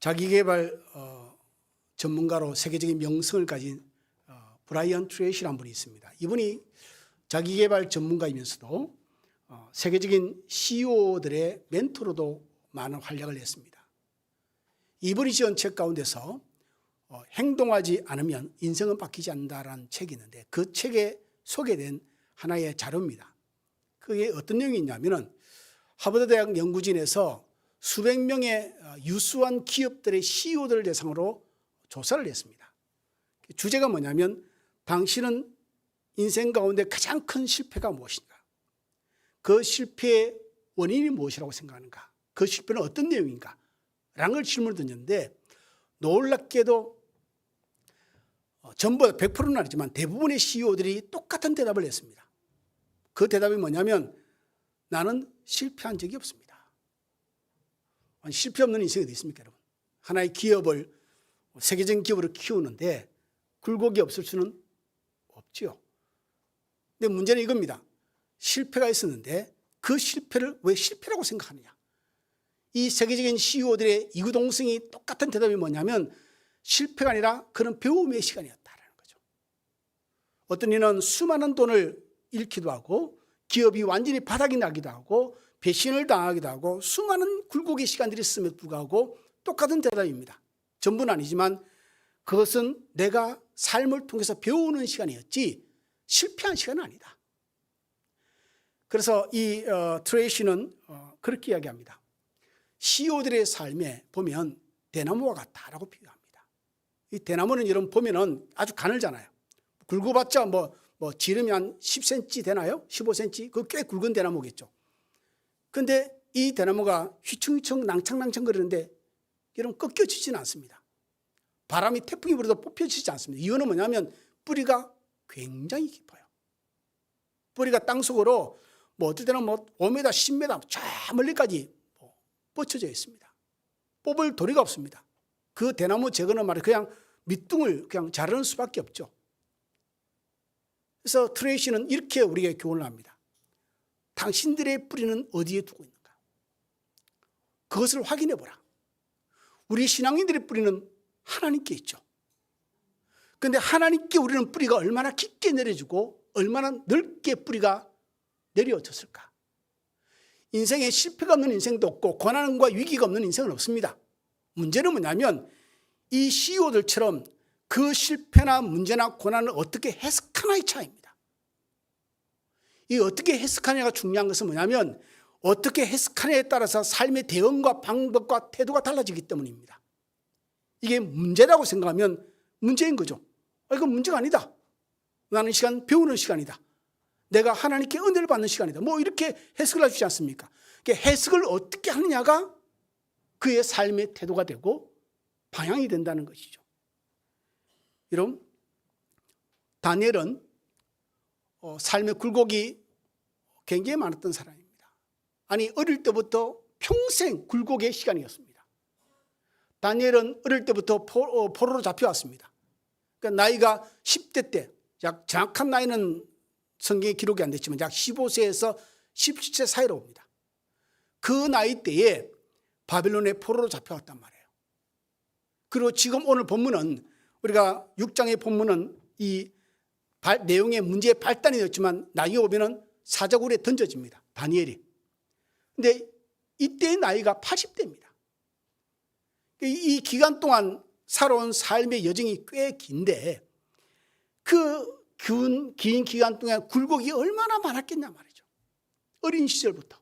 자기개발 어, 전문가로 세계적인 명성을 가진 어, 브라이언 트레이시라는 분이 있습니다. 이분이 자기개발 전문가이면서도 어, 세계적인 CEO들의 멘토로도 많은 활약을 했습니다. 이분이 지은 책 가운데서 어, 행동하지 않으면 인생은 바뀌지 않는다라는 책이 있는데 그 책에 소개된 하나의 자료입니다. 그게 어떤 내용이 있냐면은 하버드 대학 연구진에서 수백 명의 어, 유수한 기업들의 CEO들을 대상으로 조사를 했습니다. 주제가 뭐냐면 당신은 인생 가운데 가장 큰 실패가 무엇인가? 그 실패의 원인이 무엇이라고 생각하는가? 그 실패는 어떤 내용인가? 라는 걸 질문을 던졌는데 놀랍게도 어, 전부 100%는 아니지만 대부분의 CEO들이 똑같은 대답을 했습니다. 그 대답이 뭐냐면 나는 실패한 적이 없습니다. 실패 없는 인생이 어디 있습니까, 여러분? 하나의 기업을 세계적인 기업으로 키우는데 굴곡이 없을 수는 없지요. 근데 문제는 이겁니다. 실패가 있었는데 그 실패를 왜 실패라고 생각하느냐? 이 세계적인 CEO들의 이구동성이 똑같은 대답이 뭐냐면 실패가 아니라 그런 배움의 시간이었다라는 거죠. 어떤 이는 수많은 돈을 잃기도 하고 기업이 완전히 바닥이 나기도 하고 배신을 당하기도 하고 수많은 굴곡의 시간들이 있음에도 불구하고 똑같은 대답입니다. 전부는 아니지만 그것은 내가 삶을 통해서 배우는 시간이었지 실패한 시간은 아니다. 그래서 이 어, 트레이시는 어, 그렇게 이야기합니다. CEO들의 삶에 보면 대나무와 같다라고 비유합니다. 이 대나무는 여러분 보면은 아주 가늘잖아요. 굵어봤자 뭐, 뭐 지름이 한 10cm 되나요? 15cm? 그 꽤 굵은 대나무겠죠. 근데 이 대나무가 휘청휘청 낭창낭창 거리는데 여러분 꺾여지지는 않습니다. 바람이 태풍이 불어도 뽑혀지지 않습니다. 이유는 뭐냐면 뿌리가 굉장히 깊어요. 뿌리가 땅속으로 뭐 어떨 때는 뭐 5m, 10m 저 멀리까지 뭐 뻗쳐져 있습니다. 뽑을 도리가 없습니다. 그 대나무 제거는 말이 그냥 밑둥을 그냥 자르는 수밖에 없죠. 그래서 트레이시는 이렇게 우리에게 교훈을 합니다. 당신들의 뿌리는 어디에 두고 있는가? 그것을 확인해 보라. 우리 신앙인들의 뿌리는 하나님께 있죠. 그런데 하나님께 우리는 뿌리가 얼마나 깊게 내려주고 얼마나 넓게 뿌리가 내려졌을까? 인생에 실패가 없는 인생도 없고 고난과 위기가 없는 인생은 없습니다. 문제는 뭐냐면 이 CEO들처럼 그 실패나 문제나 고난을 어떻게 해석하나의 차이입니다. 이 어떻게 해석하냐가 중요한 것은 뭐냐면 어떻게 해석하냐에 따라서 삶의 대응과 방법과 태도가 달라지기 때문입니다. 이게 문제라고 생각하면 문제인 거죠. 아, 이건 문제가 아니다. 나는 시간 배우는 시간이다. 내가 하나님께 은혜를 받는 시간이다. 뭐 이렇게 해석을 해주지 않습니까? 해석을 어떻게 하느냐가 그의 삶의 태도가 되고 방향이 된다는 것이죠. 여러분, 다니엘은 어, 삶의 굴곡이 굉장히 많았던 사람입니다. 아니, 어릴 때부터 평생 굴곡의 시간이었습니다. 다니엘은 어릴 때부터 포, 어, 포로로 잡혀왔습니다. 그러니까 나이가 10대 때, 약 정확한 나이는 성경에 기록이 안 됐지만 약 15세에서 17세 사이로 봅니다. 그 나이 때에 바빌론의 포로로 잡혀왔단 말이에요. 그리고 지금 오늘 본문은 우리가 6장의 본문은 이 발, 내용의 문제의 발단이 됐지만 나이에 오면은 사자굴에 던져집니다. 다니엘이. 근데 이때의 나이가 80대입니다. 이 기간 동안 살아온 삶의 여정이 꽤 긴데 그 긴, 긴 기간 동안 굴곡이 얼마나 많았겠냐 말이죠. 어린 시절부터.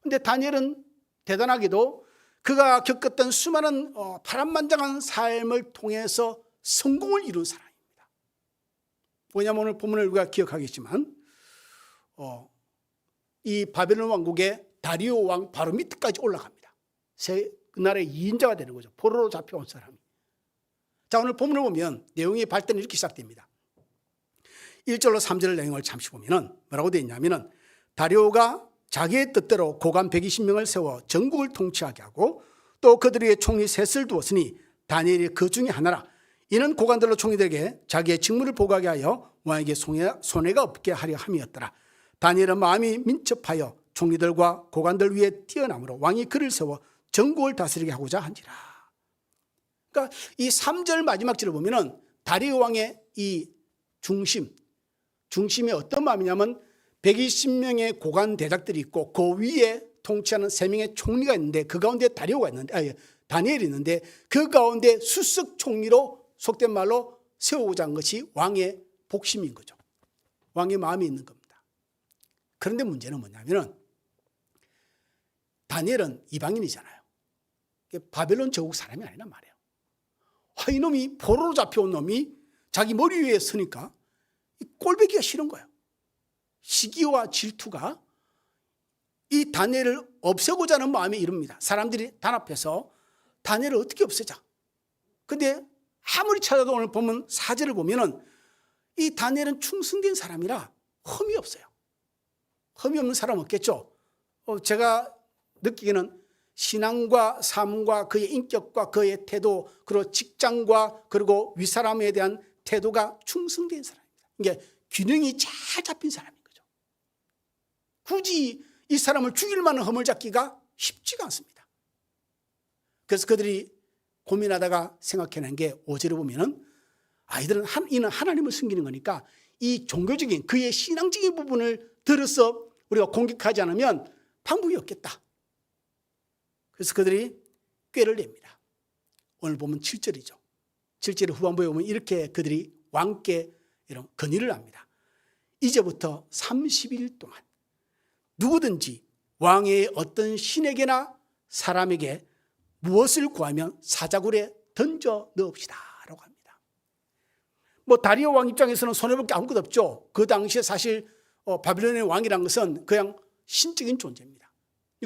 근데 다니엘은 대단하게도 그가 겪었던 수많은 어, 파란만장한 삶을 통해서 성공을 이룬 사람입니다. 뭐냐면 오늘 본문을 우리가 기억하겠지만 어, 이 바벨론 왕국의 다리오 왕 바로 밑까지 올라갑니다. 세 나라의 2인자가 되는 거죠. 포로로 잡혀온 사람이. 자 오늘 본문을 보면 내용의 발단이 이렇게 시작됩니다. 1절로 3절 내용을 잠시 보면은 뭐라고 되어 있냐면은 다리오가 자기의 뜻대로 고관 120명을 세워 전국을 통치하게 하고 또 그들에게 총리 셋을 두었으니 다니엘이 그 중에 하나라. 이는 고관들로 총리들에게 자기의 직무를 보고하게 하여 왕에게 손해 가 없게 하려 함이었더라. 다니엘은 마음이 민첩하여 총리들과 고관들 위에 뛰어나므로 왕이 그를 세워 전국을 다스리게 하고자 한지라. 그러니까 이 3절 마지막 절을 보면은 다리오 왕의 이 중심, 중심이 어떤 마음이냐면 120명의 고관 대작들이 있고 그 위에 통치하는 세 명의 총리가 있는데 그 가운데 다리오가 있는데 아, 예, 다니엘이 있는데 그 가운데 수석 총리로 속된 말로 세우고자 한 것이 왕의 복심인 거죠. 왕의 마음이 있는 겁니다. 그런데 문제는 뭐냐면은 다니엘은 이방인이잖아요. 바벨론 제국 사람이 아니란 말이에요. 아, 이놈이 포로로 잡혀온 놈이 자기 머리 위에 서니까 이 꼴배기가 싫은 거예요. 시기와 질투가 이 다니엘을 없애고자 하는 마음이 이릅니다. 사람들이 단합해서 다니엘을 어떻게 없애자. 근데 아무리 찾아도 오늘 보면 사제를 보면은 이 다니엘은 충성된 사람이라 흠이 없어요. 흠이 없는 사람 없겠죠. 어, 제가 느끼기에는 신앙과 삶과 그의 인격과 그의 태도 그리고 직장과 그리고 윗사람에 대한 태도가 충성된 사람입니다. 이게 균형이 잘 잡힌 사람인 거죠. 굳이 이 사람을 죽일 만한 흠을 잡기가 쉽지가 않습니다. 그래서 그들이 고민하다가 생각해낸 게 5절에 보면은 아이들은 한, 이는 하나님을 숨기는 거니까 이 종교적인 그의 신앙적인 부분을 들어서 우리가 공격하지 않으면 방법이 없겠다. 그래서 그들이 꾀를 냅니다. 오늘 보면 7절이죠. 7절 후반부에 보면 이렇게 그들이 왕께 이런 건의를 합니다. 이제부터 30일 동안 누구든지 왕의 어떤 신에게나 사람에게 무엇을 구하면 사자굴에 던져 넣읍시다. 라고 합니다. 뭐 다리오 왕 입장에서는 손해볼 게 아무것도 없죠. 그 당시에 사실 어, 바빌론의 왕이란 것은 그냥 신적인 존재입니다.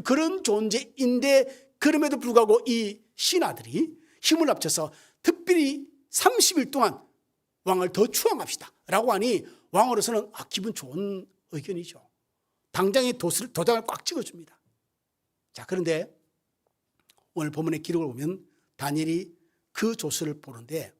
그런 존재인데 그럼에도 불구하고 이 신하들이 힘을 합쳐서 특별히 30일 동안 왕을 더 추앙합시다. 라고 하니 왕으로서는 아, 기분 좋은 의견이죠. 당장에 도장을 꽉 찍어줍니다. 자, 그런데 오늘 본문의 기록을 보면 다니엘이 그 조서를 보는데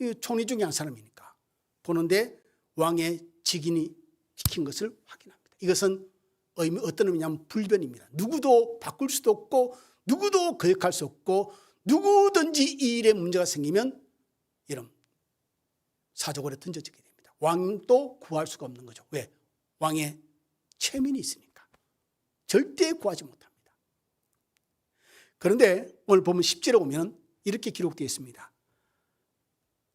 이 총리 중에 한 사람이니까 보는데 왕의 직인이 시킨 것을 확인합니다. 이것은 의미 어떤 의미냐면 불변입니다. 누구도 바꿀 수도 없고 누구도 거역할 수 없고 누구든지 이 일에 문제가 생기면 이런 사족을에 던져지게 됩니다. 왕도 구할 수가 없는 거죠. 왜? 왕의 체면이 있으니까. 절대 구하지 못합니다. 그런데 오늘 보면 10절에 보면 이렇게 기록되어 있습니다.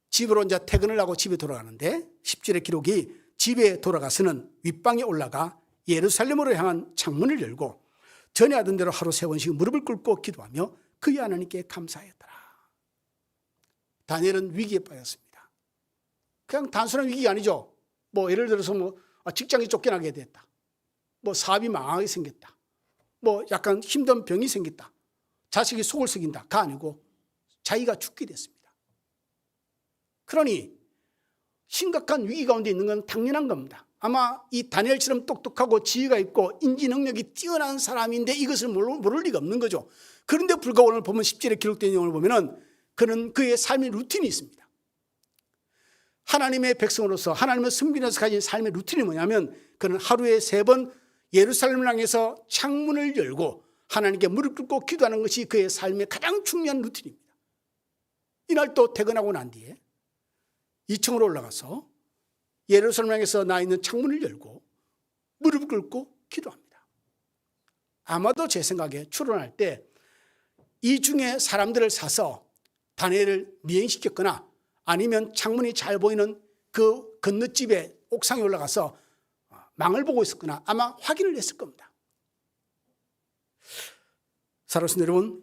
집으로 이제 퇴근을 하고 집에 돌아가는데 10절의 기록이 집에 돌아가서는 윗방에 올라가 예루살렘으로 향한 창문을 열고 전에 하던 대로 하루 세 번씩 무릎을 꿇고 기도하며 그의 하나님께 감사했더라. 다니엘은 위기에 빠졌습니다. 그냥 단순한 위기가 아니죠. 뭐 예를 들어서 뭐 직장이 쫓겨나게 됐다. 뭐 사업이 망하게 생겼다. 뭐 약간 힘든 병이 생겼다. 자식이 속을 썩인다가 아니고 자기가 죽게 됐습니다. 그러니 심각한 위기 가운데 있는 건 당연한 겁니다. 아마 이 다니엘처럼 똑똑하고 지혜가 있고 인지 능력이 뛰어난 사람인데 이것을 모를 리가 없는 거죠. 그런데 불구하고 오늘 보면 10절에 기록된 내용을 보면은 그는 그의 삶의 루틴이 있습니다. 하나님의 백성으로서 하나님의 승빈에서 가진 삶의 루틴이 뭐냐면 그는 하루에 세 번 예루살렘을 향해서 창문을 열고 하나님께 무릎 꿇고 기도하는 것이 그의 삶의 가장 중요한 루틴입니다. 이날 또 퇴근하고 난 뒤에 2층으로 올라가서 예루살렘에서 나 있는 창문을 열고 무릎 꿇고 기도합니다. 아마도 제 생각에 출근할 때 이 중에 사람들을 사서 단회를 미행시켰거나 아니면 창문이 잘 보이는 그 건너집에 옥상에 올라가서 망을 보고 있었거나 아마 확인을 했을 겁니다. 사로스 여러분,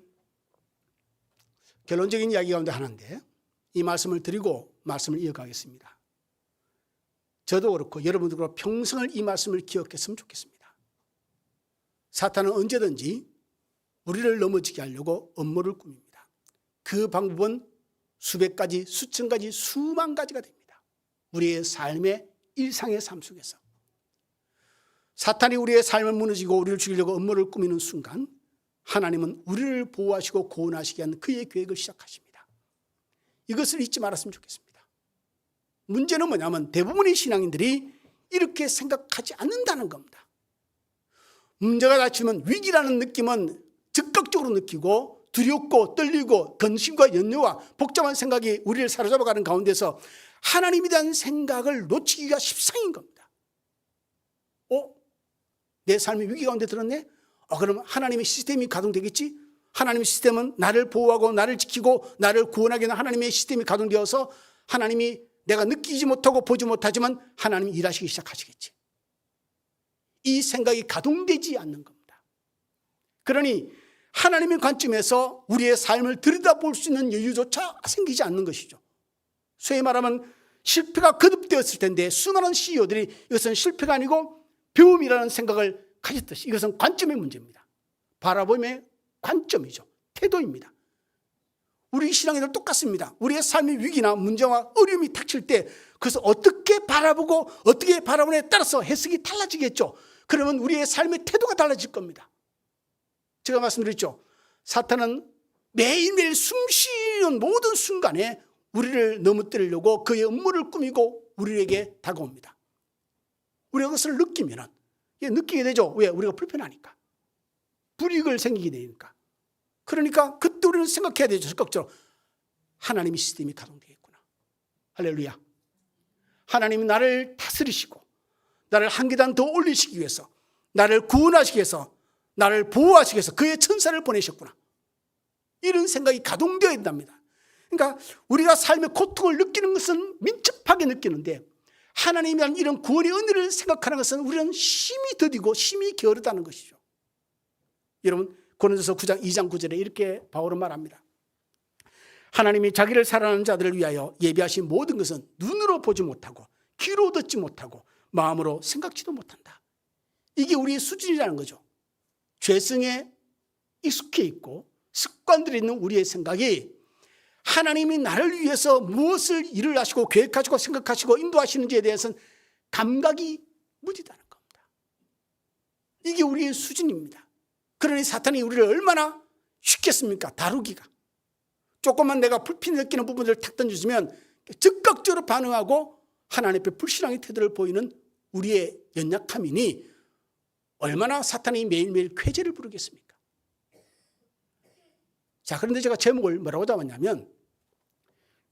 결론적인 이야기 가운데 하나인데 이 말씀을 드리고 말씀을 이어가겠습니다. 저도 그렇고 여러분도 그렇고 평생을 이 말씀을 기억했으면 좋겠습니다. 사탄은 언제든지 우리를 넘어지게 하려고 업무를 꾸밉니다. 그 방법은 수백 가지, 수천 가지, 수만 가지가 됩니다. 우리의 삶의 일상의 삶 속에서. 사탄이 우리의 삶을 무너지고 우리를 죽이려고 업무를 꾸미는 순간 하나님은 우리를 보호하시고 구원하시게 하는 그의 계획을 시작하십니다. 이것을 잊지 말았으면 좋겠습니다. 문제는 뭐냐면 대부분의 신앙인들이 이렇게 생각하지 않는다는 겁니다. 문제가 닥치면 위기라는 느낌은 즉각적으로 느끼고 두렵고 떨리고 근심과 연려와 복잡한 생각이 우리를 사로잡아가는 가운데서 하나님에 대한 생각을 놓치기가 십상인 겁니다. 어? 내 삶이 위기 가운데 들었네? 어, 그럼 하나님의 시스템이 가동되겠지? 하나님의 시스템은 나를 보호하고 나를 지키고 나를 구원하기 위한 하나님의 시스템이 가동되어서 하나님이 내가 느끼지 못하고 보지 못하지만 하나님이 일하시기 시작하시겠지. 이 생각이 가동되지 않는 겁니다. 그러니 하나님의 관점에서 우리의 삶을 들여다볼 수 있는 여유조차 생기지 않는 것이죠. 소위 말하면 실패가 거듭되었을 텐데 수많은 CEO들이 이것은 실패가 아니고 배움이라는 생각을 가졌듯이 이것은 관점의 문제입니다. 바라봄의 관점이죠. 태도입니다. 우리 신앙인들 똑같습니다. 우리의 삶의 위기나 문제와 어려움이 닥칠 때 그것을 어떻게 바라보고 어떻게 바라보냐에 따라서 해석이 달라지겠죠. 그러면 우리의 삶의 태도가 달라질 겁니다. 제가 말씀드렸죠. 사탄은 매일매일 숨쉬는 모든 순간에 우리를 넘어뜨리려고 그의 음모를 꾸미고 우리에게 다가옵니다. 우리가 그것을 느끼면 느끼게 되죠. 왜? 우리가 불편하니까. 불이익을 생기게 되니까. 그러니까 그때 우리는 생각해야 되죠. 적극적으로. 하나님의 시스템이 가동되겠구나. 할렐루야. 하나님이 나를 다스리시고 나를 한 계단 더 올리시기 위해서 나를 구원하시기 위해서 나를 보호하시기 위해서 그의 천사를 보내셨구나. 이런 생각이 가동되어야 된답니다. 그러니까 우리가 삶의 고통을 느끼는 것은 민첩하게 느끼는데 하나님이란 이런 구원의 은혜를 생각하는 것은 우리는 심히 더디고 심히 게으르다는 것이죠. 여러분 고린도서 9장 2장 9절에 이렇게 바울은 말합니다. 하나님이 자기를 사랑하는 자들을 위하여 예비하신 모든 것은 눈으로 보지 못하고 귀로 듣지 못하고 마음으로 생각지도 못한다. 이게 우리의 수준이라는 거죠. 죄성에 익숙해 있고 습관들이 있는 우리의 생각이 하나님이 나를 위해서 무엇을 일을 하시고 계획하시고 생각하시고 인도하시는지에 대해서는 감각이 무디다는 겁니다. 이게 우리의 수준입니다. 그러니 사탄이 우리를 얼마나 쉽겠습니까? 다루기가. 조금만 내가 불필 느끼는 부분들을 탁 던져주면 즉각적으로 반응하고 하나님 앞에 불신앙의 태도를 보이는 우리의 연약함이니 얼마나 사탄이 매일매일 쾌재를 부르겠습니까? 자, 그런데 제가 제목을 뭐라고 잡았냐면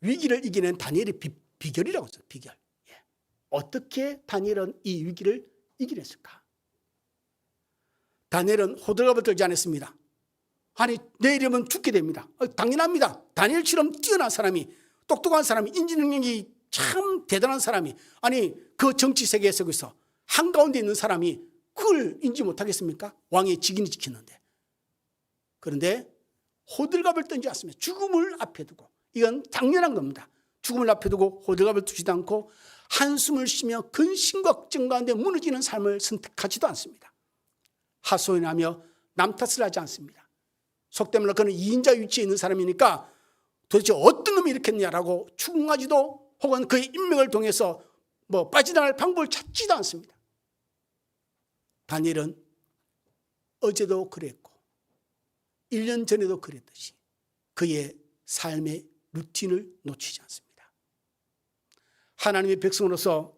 위기를 이기는 다니엘의 비, 비결이라고 했어요. 비결. 예. 어떻게 다니엘은 이 위기를 이겨냈을까? 다니엘은 호들갑을 떨지 않았습니다. 아니 내일이면 죽게 됩니다. 어, 당연합니다. 다니엘처럼 뛰어난 사람이 똑똑한 사람이 인지 능력이 참 대단한 사람이 아니 그 정치 세계 속에서 한가운데 있는 사람이 그걸 인지 못하겠습니까? 왕의 직인이 지켰는데. 그런데 호들갑을 던지 않습니다. 죽음을 앞에 두고 이건 당연한 겁니다. 죽음을 앞에 두고 호들갑을 두지도 않고 한숨을 쉬며 근심과 걱정 가운데 무너지는 삶을 선택하지도 않습니다. 하소연하며 남 탓을 하지 않습니다. 속된 말로 그는 2인자 위치에 있는 사람이니까 도대체 어떤 놈이 일으켰냐라고 추궁하지도 혹은 그의 인맥을 통해서 뭐 빠져나갈 방법을 찾지도 않습니다. 다니엘은 어제도 그랬고 1년 전에도 그랬듯이 그의 삶의 루틴을 놓치지 않습니다. 하나님의 백성으로서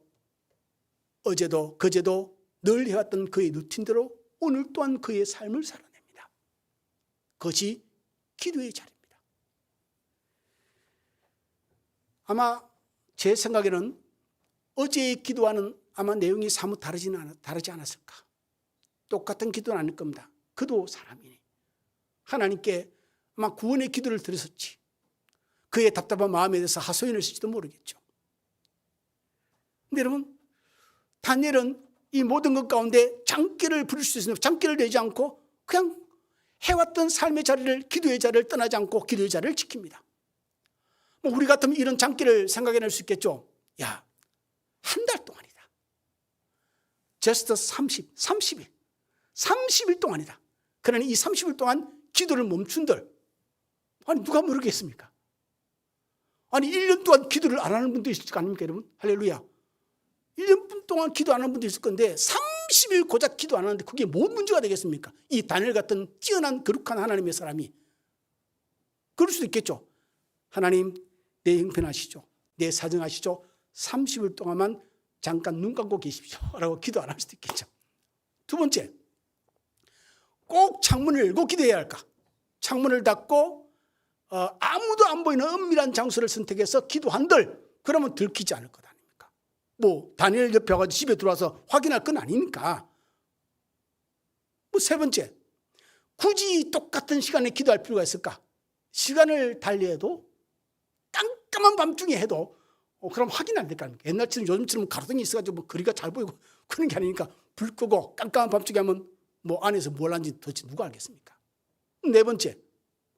어제도 그제도 늘 해왔던 그의 루틴대로 오늘 또한 그의 삶을 살아냅니다. 그것이 기도의 자리입니다. 아마 제 생각에는 어제의 기도와는 아마 내용이 사뭇 다르지 않았을까. 똑같은 기도는 아닐 겁니다. 그도 사람이니. 하나님께 아마 구원의 기도를 드렸었지. 그의 답답한 마음에 대해서 하소연했을지도 모르겠죠. 근데 여러분, 다니엘은 이 모든 것 가운데 장기를 부릴 수 있는 장기를 내지 않고 그냥 해왔던 삶의 자리를 기도의 자리를 떠나지 않고 기도의 자리를 지킵니다. 뭐 우리 같으면 이런 장기를 생각해낼 수 있겠죠. 야, 한 달 동안이다. just 30, 30일. 30일 동안이다. 그러니 이 30일 동안 기도를 멈춘들. 아니, 누가 모르겠습니까? 아니, 1년 동안 기도를 안 하는 분도 있을 거 아닙니까, 여러분? 할렐루야. 1년 동안 기도 안 하는 분도 있을 건데 30일 고작 기도 안 하는데 그게 뭔 문제가 되겠습니까? 이 다니엘 같은 뛰어난 거룩한 하나님의 사람이 그럴 수도 있겠죠. 하나님 내 형편하시죠. 내 사정하시죠. 30일 동안만 잠깐 눈 감고 계십시오. 라고 기도 안 할 수도 있겠죠. 두 번째 꼭 창문을 열고 기도해야 할까? 창문을 닫고 어, 아무도 안 보이는 은밀한 장소를 선택해서 기도한들 그러면 들키지 않을 것 아닙니까? 뭐 다니엘 옆에 가서 집에 들어와서 확인할 건 아니니까. 뭐 세 번째, 굳이 똑같은 시간에 기도할 필요가 있을까? 시간을 달리해도 깜깜한 밤중에 해도 어, 그럼 확인 안 될 거 아닙니까? 옛날처럼 요즘처럼 가로등이 있어가지고 뭐 거리가 잘 보이고 그런 게 아니니까 불 끄고 깜깜한 밤중에 하면 뭐 안에서 뭘 하는지 도대체 누가 알겠습니까? 네 번째,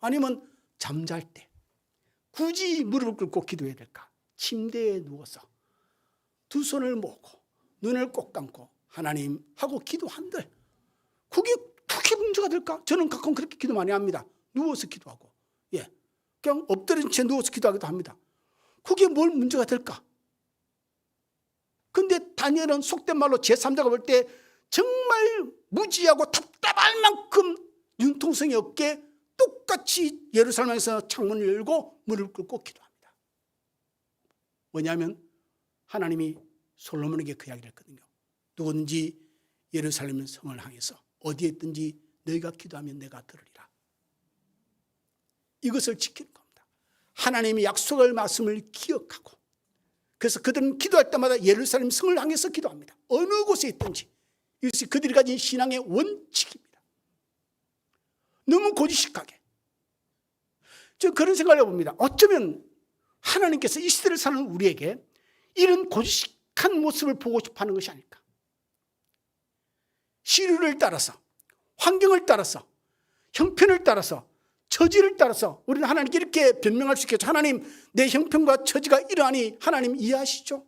아니면 잠잘 때 굳이 무릎을 꿇고 기도해야 될까? 침대에 누워서 두 손을 모으고 눈을 꼭 감고 하나님 하고 기도한들 그게 그게 문제가 될까? 저는 가끔 그렇게 기도 많이 합니다. 누워서 기도하고 예, 그냥 엎드린 채 누워서 기도하기도 합니다. 그게 뭘 문제가 될까? 근데 다니엘은 속된 말로 제3자가 볼 때 정말 무지하고 답답할 만큼 융통성이 없게 똑같이 예루살렘에서 창문을 열고 문을 뚫고 기도합니다. 뭐냐면 하나님이 솔로몬에게 그 이야기를 했거든요. 누구든지 예루살렘 성을 향해서 어디에 있든지 너희가 기도하면 내가 들으리라. 이것을 지키는 겁니다. 하나님의 약속을 말씀을 기억하고 그래서 그들은 기도할 때마다 예루살렘 성을 향해서 기도합니다. 어느 곳에 있든지 이것이 그들이 가진 신앙의 원칙입니다. 너무 고지식하게. 저 그런 생각을 해봅니다. 어쩌면 하나님께서 이 시대를 사는 우리에게 이런 고지식한 모습을 보고 싶어 하는 것이 아닐까. 시류를 따라서, 환경을 따라서, 형편을 따라서, 처지를 따라서 우리는 하나님께 이렇게 변명할 수 있겠죠. 하나님, 내 형편과 처지가 이러하니 하나님 이해하시죠?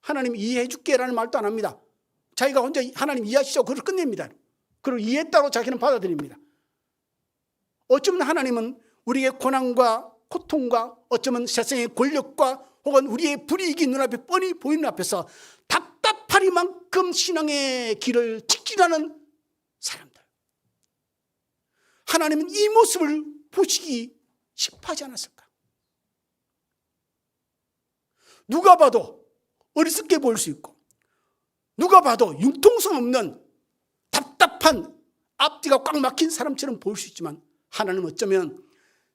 하나님 이해해 줄게 라는 말도 안 합니다. 자기가 혼자 하나님 이해하시죠? 그걸 끝냅니다. 그리고 이해했다고 자기는 받아들입니다. 어쩌면 하나님은 우리의 고난과 고통과 어쩌면 세상의 권력과 혹은 우리의 불이익이 눈앞에 뻔히 보이는 앞에서 답답하리만큼 신앙의 길을 직진하는 사람들. 하나님은 이 모습을 보시기 싶어하지 않았을까? 누가 봐도 어리석게 보일 수 있고 누가 봐도 융통성 없는 답답한 앞뒤가 꽉 막힌 사람처럼 보일 수 있지만 하나님은 어쩌면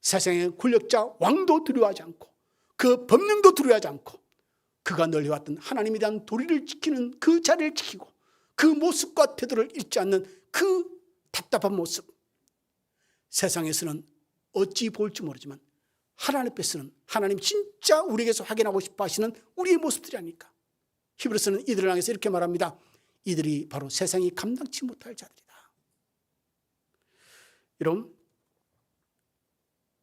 세상의 권력자 왕도 두려워하지 않고 그 법령도 두려워하지 않고 그가 널려왔던 하나님에 대한 도리를 지키는 그 자리를 지키고 그 모습과 태도를 잃지 않는 그 답답한 모습. 세상에서는 어찌 보일지 모르지만 하나님 앞에서는 하나님 진짜 우리에게서 확인하고 싶어 하시는 우리의 모습들이 아닐까 히브리서는 이들을 향해서 이렇게 말합니다 이들이 바로 세상이 감당치 못할 자들이다 여러분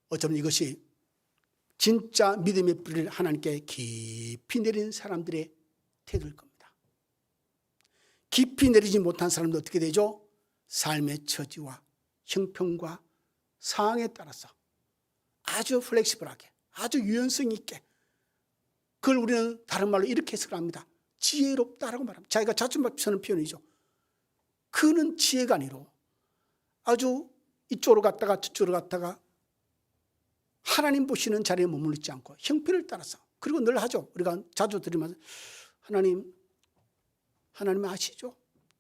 어쩌면 이것이 진짜 믿음의 뿌리를 하나님께 깊이 내린 사람들의 태도일 겁니다. 깊이 내리지 못한 사람도 어떻게 되죠? 삶의 처지와 형편과 상황에 따라서 아주 플렉시블하게, 아주 유연성 있게 그걸 우리는 다른 말로 이렇게 해석을 합니다. 지혜롭다라고 말합니다. 자기가 자주 쓰는 표현이죠. 그는 지혜가 아니로 아주 이쪽으로 갔다가 저쪽으로 갔다가 하나님 보시는 자리에 머무르지 않고 형편을 따라서 그리고 늘 하죠. 우리가 자주 드리면서 하나님 하나님 아시죠?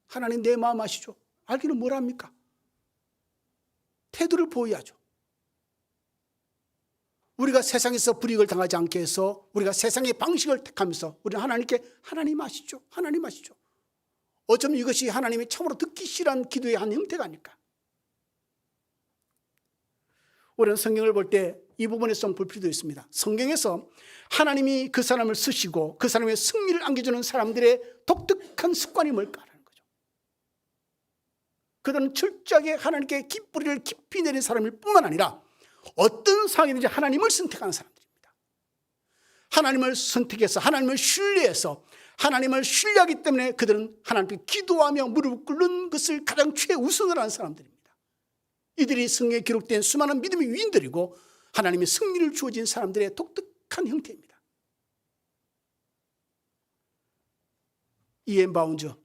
하나님 내 마음 아시죠? 알기는 뭘 합니까? 태도를 보여야죠. 우리가 세상에서 불이익을 당하지 않게 해서 우리가 세상의 방식을 택하면서 우리는 하나님께 하나님 아시죠? 하나님 아시죠? 어쩌면 이것이 하나님이 참으로 듣기 싫어하는 기도의 한 형태가 아닐까? 우리는 성경을 볼 때 이 부분에 좀볼 필요도 있습니다. 성경에서 하나님이 그 사람을 쓰시고 그 사람의 승리를 안겨주는 사람들의 독특한 습관이 뭘까라는 거죠. 그들은 철저하게 하나님께 깃뿌리를 깊이 내린 사람일 뿐만 아니라 어떤 상황이든지 하나님을 선택하는 사람들입니다. 하나님을 선택해서 하나님을 신뢰해서 하나님을 신뢰하기 때문에 그들은 하나님께 기도하며 무릎 꿇는 것을 가장 최우선을 하는 사람들입니다. 이들이 성경에 기록된 수많은 믿음의 위인들이고 하나님의 승리를 주어진 사람들의 독특한 형태입니다. 이엔 바운저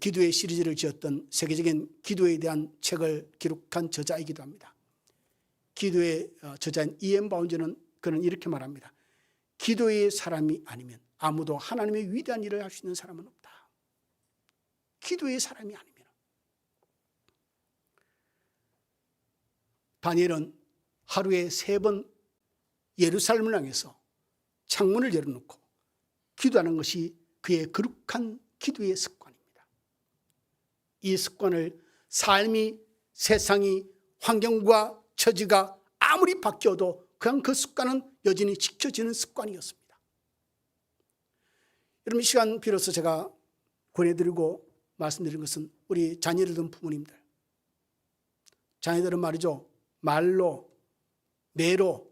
기도의 시리즈를 지었던 세계적인 기도에 대한 책을 기록한 저자이기도 합니다. 기도의 어, 저자인 이엔 바운저는 그는 이렇게 말합니다. 기도의 사람이 아니면 아무도 하나님의 위대한 일을 할 수 있는 사람은 없다. 기도의 사람이 아니면 다니엘은 하루에 세 번 예루살렘을 향해서 창문을 열어놓고 기도하는 것이 그의 거룩한 기도의 습관입니다. 이 습관을 삶이 세상이 환경과 처지가 아무리 바뀌어도 그냥 그 습관은 여전히 지켜지는 습관이었습니다. 여러분 이 시간 비로소 제가 권해드리고 말씀드린 것은 우리 자녀를 둔 부모님들 자녀들은 말이죠 말로 매로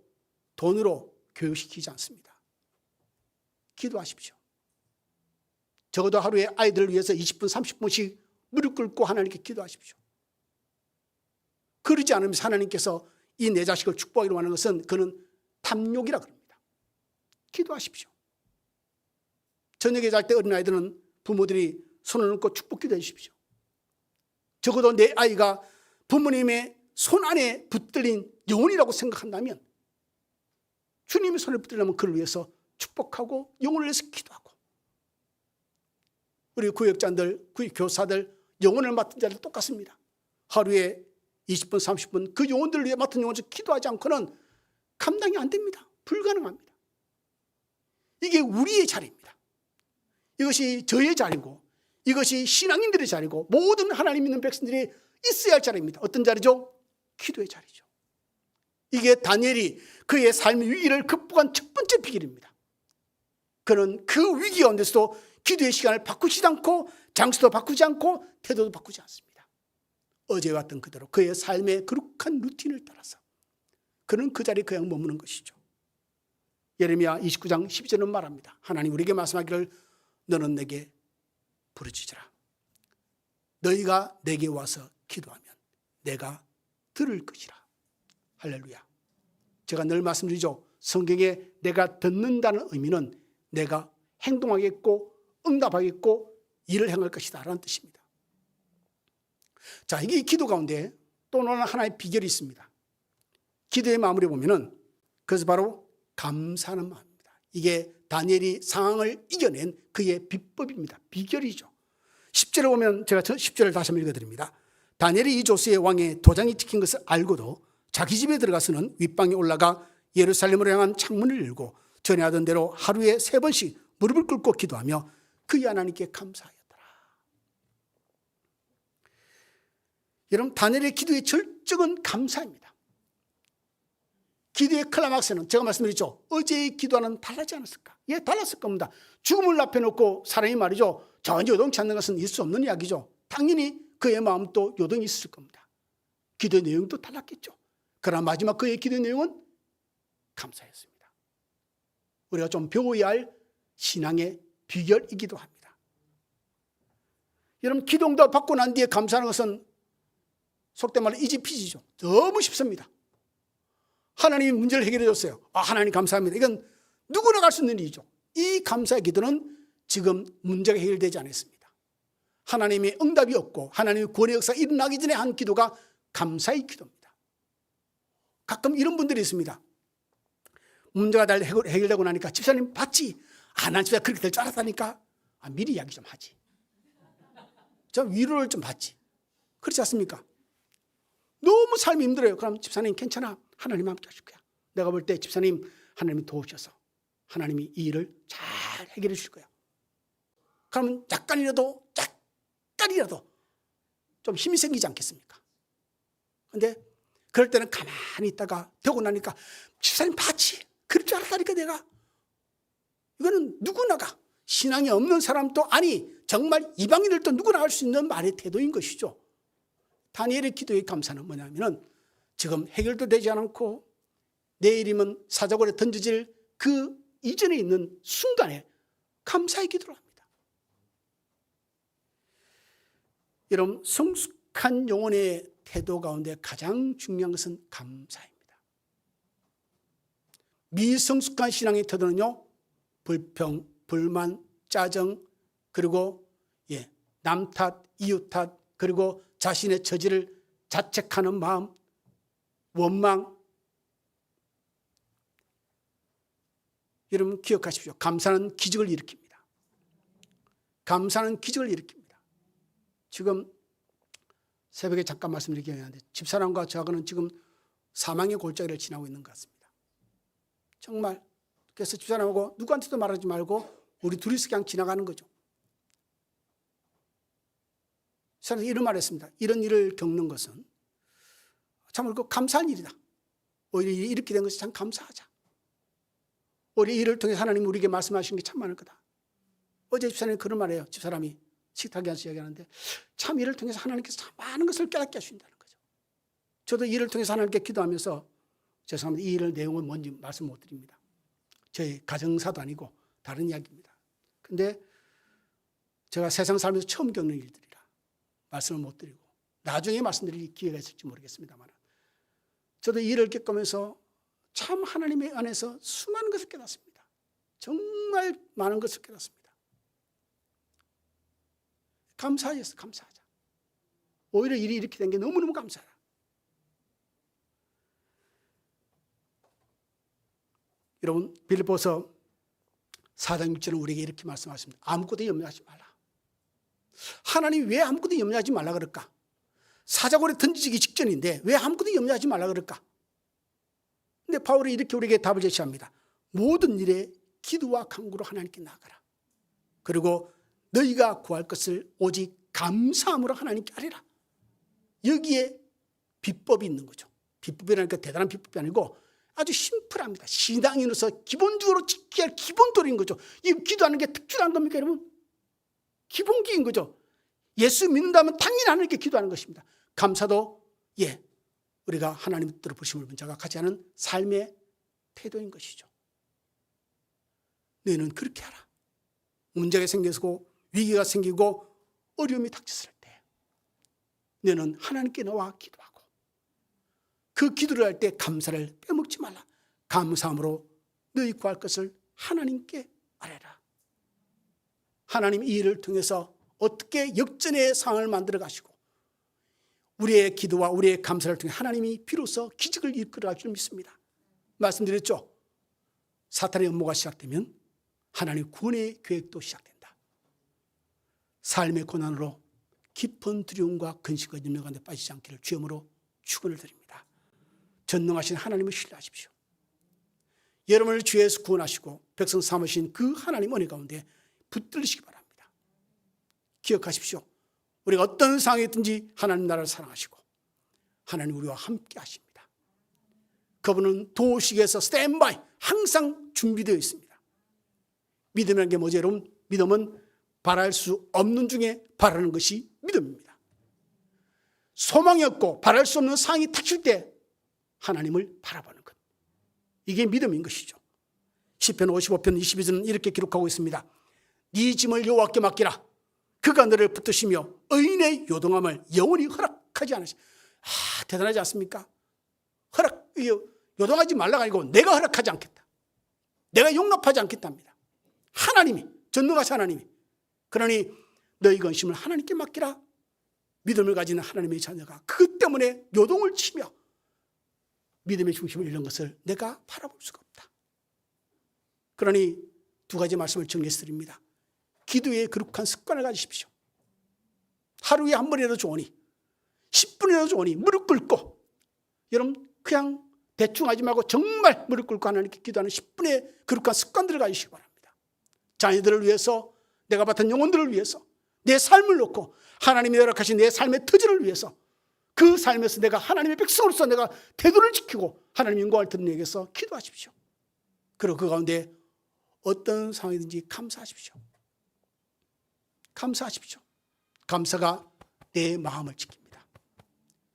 돈으로 교육시키지 않습니다. 기도하십시오. 적어도 하루에 아이들을 위해서 20분 30분씩 무릎 꿇고 하나님께 기도하십시오. 그러지 않으면 하나님께서 이 내 자식을 축복하기로 하는 것은 그는 탐욕이라 그럽니다. 기도하십시오. 저녁에 잘 때 어린아이들은 부모들이 손을 얹고 축복 기도해 주십시오. 적어도 내 아이가 부모님의 손 안에 붙들린 영혼이라고 생각한다면 주님의 손을 붙들려면 그를 위해서 축복하고 영혼을 위해서 기도하고 우리 구역자들, 교사들, 영혼을 맡은 자들 똑같습니다. 하루에 20분, 30분 그 영혼들을 위해 맡은 영혼을 기도하지 않고는 감당이 안 됩니다. 불가능합니다. 이게 우리의 자리입니다. 이것이 저의 자리고 이것이 신앙인들의 자리고 모든 하나님 믿는 백성들이 있어야 할 자리입니다. 어떤 자리죠? 기도의 자리죠. 이게 다니엘이 그의 삶의 위기를 극복한 첫 번째 비결입니다. 그는 그 위기 가운데서도 기도의 시간을 바꾸지 않고 장소도 바꾸지 않고 태도도 바꾸지 않습니다. 어제 왔던 그대로 그의 삶의 거룩한 루틴을 따라서 그는 그 자리에 그냥 머무는 것이죠. 예레미야 29장 12절은 말합니다. 하나님 우리에게 말씀하기를 너는 내게 부르짖으라. 너희가 내게 와서 기도하면 내가 들을 것이라. 할렐루야. 제가 늘 말씀드리죠. 성경에 내가 듣는다는 의미는 내가 행동하겠고 응답하겠고 일을 행할 것이다 라는 뜻입니다. 자, 이게 기도 가운데 또 하나의 비결이 있습니다. 기도의 마무리 보면은 그래서 바로 감사하는 마음입니다. 이게 다니엘이 상황을 이겨낸 그의 비법입니다. 비결이죠. 10절에 보면 제가 10절을 다시 한번 읽어드립니다. 다니엘이 이 조스의 왕의 도장이 찍힌 것을 알고도 자기 집에 들어가서는 윗방에 올라가 예루살렘으로 향한 창문을 열고 전에 하던 대로 하루에 세 번씩 무릎을 꿇고 기도하며 그의 하나님께 감사하였더라. 여러분 다니엘의 기도의 절정은 감사입니다. 기도의 클라막스는 제가 말씀드렸죠. 어제의 기도와는 달라지 않았을까? 예, 달랐을 겁니다. 죽음을 앞에 놓고 사람이 말이죠. 전혀 요동치 않는 것은 있을 수 없는 이야기죠. 당연히 그의 마음도 요동이 있을 겁니다. 기도의 내용도 달랐겠죠. 그러나 마지막 그의 기도의 내용은 감사였습니다. 우리가 좀 배워야 할 신앙의 비결이기도 합니다. 여러분 기도응답 받고 난 뒤에 감사하는 것은 속된 말로 이지피지죠. 너무 쉽습니다. 하나님이 문제를 해결해 줬어요. 아, 하나님 감사합니다. 이건 누구나 갈 수 있는 일이죠. 이 감사의 기도는 지금 문제가 해결되지 않았습니다. 하나님의 응답이 없고 하나님의 구원의 역사가 일어나기 전에 한 기도가 감사의 기도입니다. 가끔 이런 분들이 있습니다. 문제가 잘 해결 되고 나니까 집사님 봤지? 아, 난 진짜 그렇게 될 줄 알았다니까. 아, 미리 이야기 좀 하지. 좀 위로를 좀 받지. 그렇지 않습니까? 너무 삶이 힘들어요. 그럼 집사님 괜찮아. 하나님 함께 하실 거야. 내가 볼 때 집사님 하나님이 도우셔서 하나님이 이 일을 잘 해결해 주실 거야. 그러면 약간이라도 약간이라도 좀 힘이 생기지 않겠습니까? 근데 그럴 때는 가만히 있다가 되고 나니까 집사님 봤지? 그럴 줄 알았다니까 내가. 이거는 누구나가 신앙이 없는 사람도 아니 정말 이방인들도 누구나 할 수 있는 말의 태도인 것이죠. 다니엘의 기도의 감사는 뭐냐면은 지금 해결도 되지 않고 내일이면 사자골에 던져질 그 이전에 있는 순간에 감사의 기도를 합니다. 여러분 성숙한 영혼의 태도 가운데 가장 중요한 것은 감사입니다. 미성숙한 신앙의 태도는요 불평, 불만, 짜증 그리고 예, 남 탓, 이웃 탓 그리고 자신의 처지를 자책하는 마음 원망 여러분 기억하십시오. 감사는 기적을 일으킵니다. 감사는 기적을 일으킵니다. 지금 새벽에 잠깐 말씀드리긴 하는데 집사람과 저하고는 지금 사망의 골짜기를 지나고 있는 것 같습니다. 정말 그래서 집사람하고 누구한테도 말하지 말고 우리 둘이서 그냥 지나가는 거죠. 저는 이런 말 했습니다. 이런 일을 겪는 것은 참으로 그 감사한 일이다. 오히려 이렇게 된 것이 참 감사하자. 우리 일을 통해 하나님 우리에게 말씀하신 게 참 많을 거다. 어제 집사람이 그런 말이에요. 집사람이 식탁에 앉아서 이야기하는데 참 일을 통해서 하나님께서 참 많은 것을 깨닫게 하신다는 거죠. 저도 일을 통해서 하나님께 기도하면서 죄송합니다. 이 일을 내용은 뭔지 말씀 못 드립니다. 저희 가정사도 아니고 다른 이야기입니다. 근데 제가 세상 살면서 처음 겪는 일들이라 말씀을 못 드리고 나중에 말씀드릴 기회가 있을지 모르겠습니다만 저도 이 일을 겪으면서 참 하나님의 안에서 수많은 것을 깨닫습니다. 정말 많은 것을 깨닫습니다. 감사해서 감사하자. 오히려 일이 이렇게 된 게 너무너무 감사하다. 여러분 빌보서 4장 6절은 우리에게 이렇게 말씀하십니다. 아무것도 염려하지 말라. 하나님 왜 아무것도 염려하지 말라 그럴까? 사자골에 던지기 직전인데 왜 아무것도 염려하지 말라 그럴까? 근데 바울이 이렇게 우리에게 답을 제시합니다. 모든 일에 기도와 간구로 하나님께 나아가라. 그리고 너희가 구할 것을 오직 감사함으로 하나님께 아뢰라. 여기에 비법이 있는 거죠. 비법이라니까 대단한 비법이 아니고 아주 심플합니다. 신앙인으로서 기본적으로 지켜야 할 기본 도리인 거죠. 이 기도하는 게 특출한 겁니까, 여러분? 기본기인 거죠. 예수 믿는다면 당연히 하나님께 기도하는 것입니다. 감사도 예, 우리가 하나님 본 자가 가지 않은 삶의 태도인 것이죠. 너희는 그렇게 하라. 문제가 생겨서 위기가 생기고 어려움이 닥쳤을 때 너는 하나님께 나와 기도하고 그 기도를 할 때 감사를 빼먹지 말라. 감사함으로 너희 구할 것을 하나님께 아뢰라. 하나님 이 일을 통해서 어떻게 역전의 상황을 만들어 가시고 우리의 기도와 우리의 감사를 통해 하나님이 비로소 기적을 이끌어 줄 믿습니다. 말씀드렸죠? 사탄의 음모가 시작되면 하나님 구원의 계획도 시작된다. 삶의 고난으로 깊은 두려움과 근심과 염려 가운데 빠지지 않기를 주여으로 축원을 드립니다. 전능하신 하나님을 신뢰하십시오. 여러분을 죄에서 구원하시고 백성 삼으신 그 하나님 은혜 가운데 붙들리시기 바랍니다. 기억하십시오. 우리가 어떤 상황에 있든지 하나님 나라를 사랑하시고 하나님 우리와 함께 하십니다. 그분은 도식에서 스탠바이 항상 준비되어 있습니다. 믿음이라는 게 뭐죠, 여러분? 믿음은 바랄 수 없는 중에 바라는 것이 믿음입니다. 소망이 없고 바랄 수 없는 상황이 닥칠 때 하나님을 바라보는 것. 이게 믿음인 것이죠. 10편 55편 22절은 이렇게 기록하고 있습니다. 네 짐을 여호와께 맡기라. 그가 너를 붙드시며 의인의 요동함을 영원히 허락하지 않으시. 아, 대단하지 않습니까? 허락, 요동하지 말라가 아니고 내가 허락하지 않겠다. 내가 용납하지 않겠답니다. 하나님이, 전능하신 하나님이. 그러니 너희 근심을 하나님께 맡기라. 믿음을 가지는 하나님의 자녀가 그 때문에 요동을 치며 믿음의 중심을 잃는 것을 내가 바라볼 수가 없다. 그러니 두 가지 말씀을 정리해서 드립니다. 기도의 거룩한 습관을 가지십시오. 하루에 한 번이라도 좋으니 10분이라도 좋으니 무릎 꿇고 여러분 그냥 대충 하지 말고 정말 무릎 꿇고 하나님께 기도하는 10분의 거룩한 습관들을 가지시기 바랍니다. 자녀들을 위해서 내가 맡은 영혼들을 위해서 내 삶을 놓고 하나님이 허락하신 내 삶의 터전을 위해서 그 삶에서 내가 하나님의 백성으로서 내가 태도를 지키고 하나님 영광을 듣는 에게서 기도하십시오. 그리고 그 가운데 어떤 상황이든지 감사하십시오. 감사하십시오. 감사가 내 마음을 지킵니다.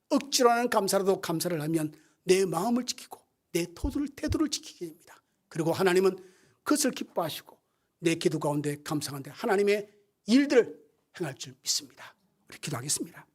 억지로 하는 감사라도 감사를 하면 내 마음을 지키고 내 토도를, 태도를 지키게 됩니다. 그리고 하나님은 그것을 기뻐하시고 내 기도 가운데 감사한데 하나님의 일들을 행할 줄 믿습니다. 우리 기도하겠습니다.